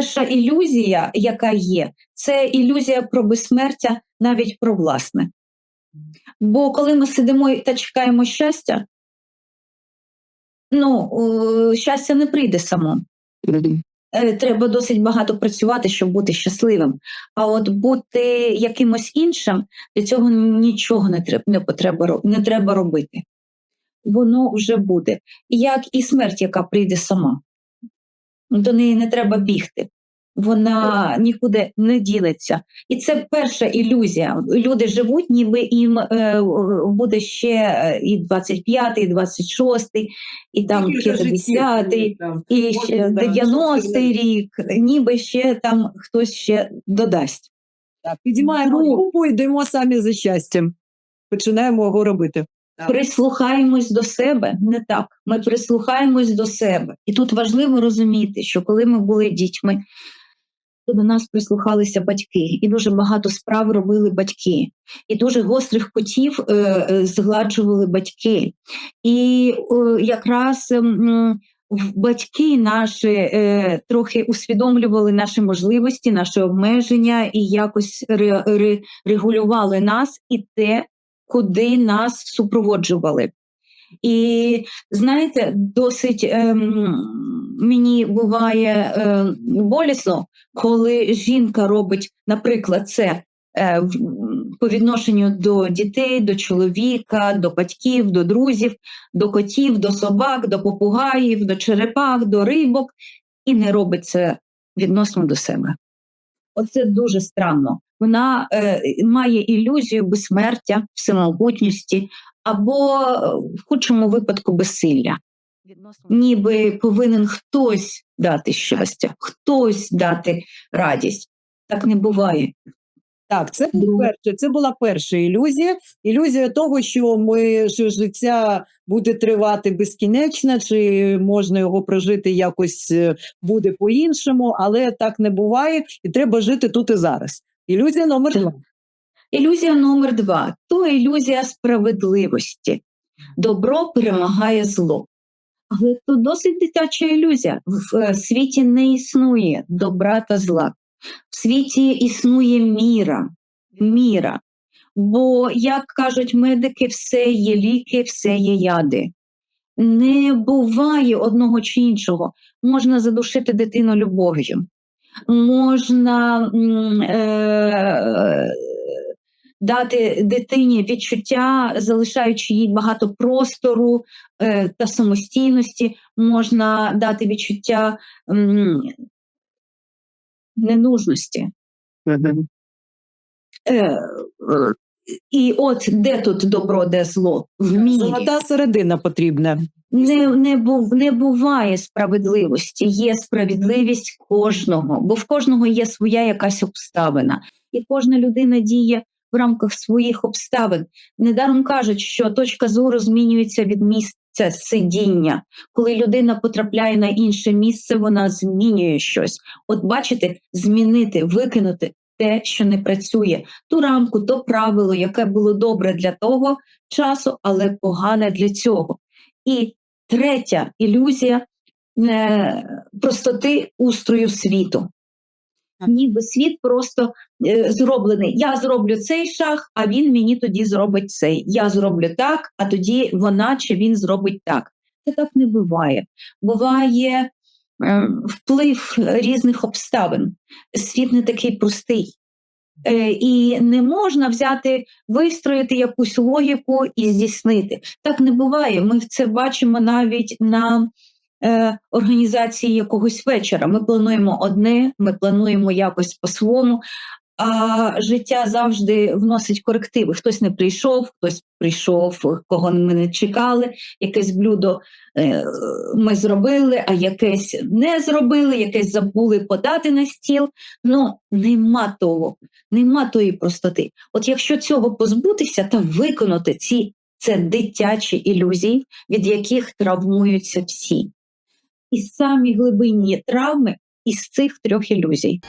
перша ілюзія, яка є, це ілюзія про безсмертя, навіть про власне. Бо коли ми сидимо та чекаємо щастя, ну, щастя не прийде само. Е, Треба досить багато працювати, щоб бути щасливим. А от бути якимось іншим, для цього нічого не треба, не, потреба, не треба робити. Воно вже буде. Як і смерть, яка прийде сама. До неї не треба бігти. Вона нікуди не ділиться. І це перша ілюзія. Люди живуть, ніби їм е, буде ще е, і 25-й, і 26-й, і там 50-й, і ще 90-й рік, ніби ще там хтось ще додасть. Так, підіймаємо Ну. руку, йдемо самі за щастям. Починаємо його робити. Прислухаємось до себе, не так. Ми прислухаємось до себе. І тут важливо розуміти, що коли ми були дітьми, то до нас прислухалися батьки, і дуже багато справ робили батьки, і дуже гострих кутів е, е, згладжували батьки. І е, якраз в- батьки наші е, трохи усвідомлювали наші можливості, наші обмеження і якось ре, ре, регулювали нас і те, куди нас супроводжували. І знаєте, досить ем, мені буває е, болісно, коли жінка робить, наприклад, це е, по відношенню до дітей, до чоловіка, до батьків, до друзів, до котів, до собак, до попугаїв, до черепах, до рибок, і не робить це відносно до себе. Оце дуже странно. Вона е, має ілюзію безсмертя, всемогутності або в худшому випадку безсилля. Ніби повинен хтось дати щастя, хтось дати радість. Так не буває. Так, це перше. Це була перша ілюзія. Ілюзія того, що ми що життя буде тривати безкінечно, чи можна його прожити якось е, буде по-іншому, але так не буває, і треба жити тут і зараз. Ілюзія номер два. Ілюзія номер два то ілюзія справедливості. Добро перемагає зло. Але то досить дитяча ілюзія. В е, світі не існує добра та зла. В світі існує міра. міра. Бо, як кажуть медики, все є ліки, все є яди. Не буває одного чи іншого. Можна задушити дитину любов'ю, можна е, дати дитині відчуття, залишаючи їй багато простору е, та самостійності, можна дати відчуття е, ненужності. Е, е, і от де тут добро, де зло? В мірі. Золота середина потрібна. Не, не, був, не буває справедливості, є справедливість кожного, бо в кожного є своя якась обставина, і кожна людина діє в рамках своїх обставин. Недаром кажуть, що точка зору змінюється від місця сидіння. Коли людина потрапляє на інше місце, вона змінює щось. От бачите, змінити, викинути те, що не працює, ту рамку, то правило, яке було добре для того часу, але погане для цього. І третя ілюзія е, простоти устрою світу. Ніби світ просто е, зроблений. Я зроблю цей шаг, а він мені тоді зробить цей. Я зроблю так, а тоді вона чи він зробить так. Це так не буває. Буває вплив різних обставин. Світ не такий простий. Е, і не можна взяти, вистроїти якусь логіку і здійснити. Так не буває. Ми це бачимо навіть на е, організації якогось вечора. Ми плануємо одне, ми плануємо якось по-своєму, а життя завжди вносить корективи. Хтось не прийшов, хтось прийшов, кого ми не чекали, якесь блюдо е, ми зробили, а якесь не зробили, якесь забули подати на стіл. Ну, нема того, нема тої простоти. От якщо цього позбутися та виконати ці це дитячі ілюзії, від яких травмуються всі. І самі глибинні травми із цих трьох ілюзій.